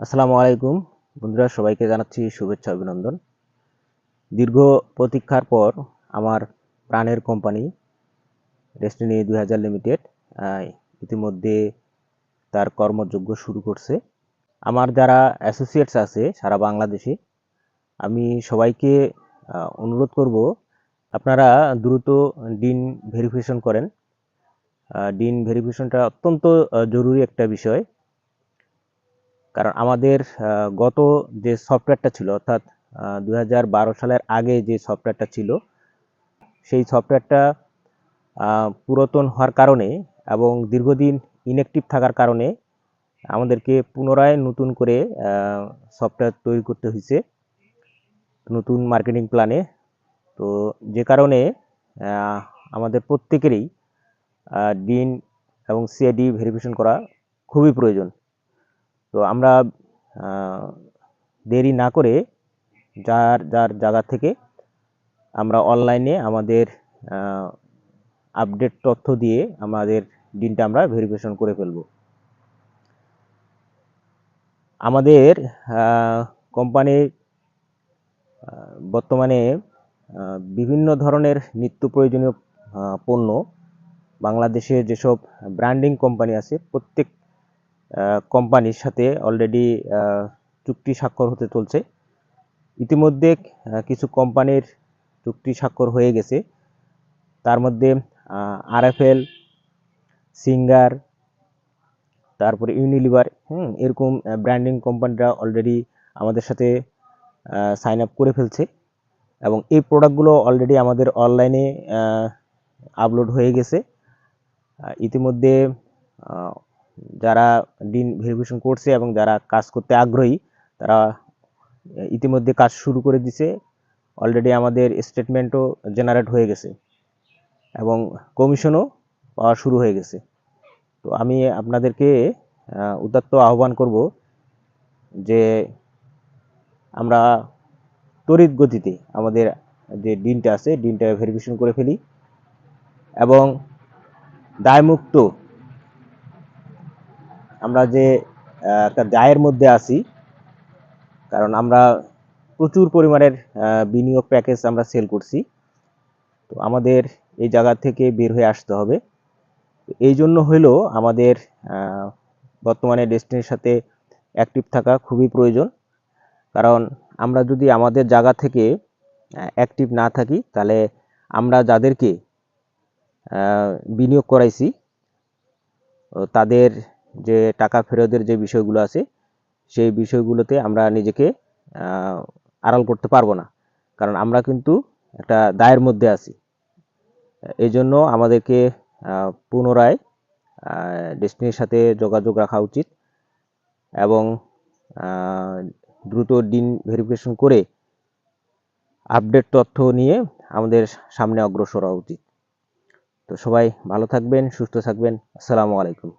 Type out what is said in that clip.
আসসালামু আলাইকুম। বন্ধুরা, সবাইকে জানাচ্ছি শুভেচ্ছা, অভিনন্দন। দীর্ঘ প্রতীক্ষার পর আমার প্রাণের কোম্পানি ডেস্টিনি দুই হাজার লিমিটেড ইতিমধ্যে তার কর্মযোগ্য শুরু করছে। আমার যারা অ্যাসোসিয়েটস আছে সারা বাংলাদেশে, আমি সবাইকে অনুরোধ করব, আপনারা দ্রুত ডিন ভেরিফিকেশন করেন। ডিন ভেরিফিকেশনটা অত্যন্ত জরুরি একটা বিষয়। কারণ আমাদের গত যে সফটওয়্যারটা ছিল, অর্থাৎ দু হাজার বারো সালের আগে যে সফটওয়্যারটা ছিল, সেই সফটওয়্যারটা পুরাতন হওয়ার কারণে এবং দীর্ঘদিন ইনঅ্যাক্টিভ থাকার কারণে আমাদেরকে পুনরায় নতুন করে সফটওয়্যার তৈরি করতে হয়েছে, নতুন মার্কেটিং প্ল্যানে তো যে কারণে আমাদের প্রত্যেকেরই ডিন এবং সিআইডি ভেরিফিকেশন করা খুবই প্রয়োজন। তো আমরা দেরি না করে যার যার জায়গা থেকে আমরা অনলাইনে আমাদের আপডেট তথ্য দিয়ে আমাদের দিনটা আমরা ভেরিফিকেশন করে ফেলব। আমাদের কোম্পানির বর্তমানে বিভিন্ন ধরনের নিত্য প্রয়োজনীয় পণ্য, বাংলাদেশে যেসব ব্র্যান্ডিং কোম্পানি আছে, প্রত্যেক কোম্পানির সাথে অলরেডি চুক্তি স্বাক্ষর হতে চলছে। ইতিমধ্যে কিছু কোম্পানির চুক্তি স্বাক্ষর হয়ে গেছে। তার মধ্যে আরএফএল, সিঙ্গার, তারপরে ইউনিলিভার, হুম, এরকম ব্র্যান্ডিং কোম্পানিরা অলরেডি আমাদের সাথে সাইন আপ করে ফেলছে। এবং এই প্রোডাক্টগুলো অলরেডি আমাদের অনলাইনে আপলোড হয়ে গেছে। ইতিমধ্যে যারা দিন ভেরিফিকেশন করছে এবং যারা কাজ করতে আগ্রহী, তারা ইতিমধ্যে কাজ শুরু করে দিছে। অলরেডি আমাদের স্টেটমেন্টও জেনারেট হয়ে গেছে এবং কমিশনও পাওয়া শুরু হয়ে গেছে। তো আমি আপনাদেরকে উদাত্ত আহ্বান করব যে আমরা তড়িৎ গতিতে আমাদের যে ডিনটা আছে ডিনটা ভেরিফিকেশন করে ফেলি এবং দায়মুক্ত আমরা যে একটা দায়ের মধ্যে আছি, কারণ আমরা প্রচুর পরিমাণের বিনিয়োগ প্যাকেজ আমরা সেল করছি। তো আমাদের এই জায়গা থেকে বের হয়ে আসতে হবে। এই জন্য হইলেও আমাদের বর্তমানে ডেস্টিনির সাথে অ্যাক্টিভ থাকা খুবই প্রয়োজন। কারণ আমরা যদি আমাদের জায়গা থেকে অ্যাক্টিভ না থাকি, তাহলে আমরা যাদেরকে বিনিয়োগ করাইছি তাদের যে টাকা ফেরতের যে বিষয়গুলো আছে, সেই বিষয়গুলোতে আমরা নিজেকে আড়াল করতে পারব না। কারণ আমরা কিন্তু একটা দায়ের মধ্যে আছি। এই জন্য আমাদেরকে পুনরায় ডেস্টিনির সাথে যোগাযোগ রাখা উচিত এবং দ্রুত ডিন ভেরিফিকেশন করে আপডেট তথ্য নিয়ে আমাদের সামনে অগ্রসর হওয়া উচিত। তো সবাই ভালো থাকবেন, সুস্থ থাকবেন। আসসালামু আলাইকুম।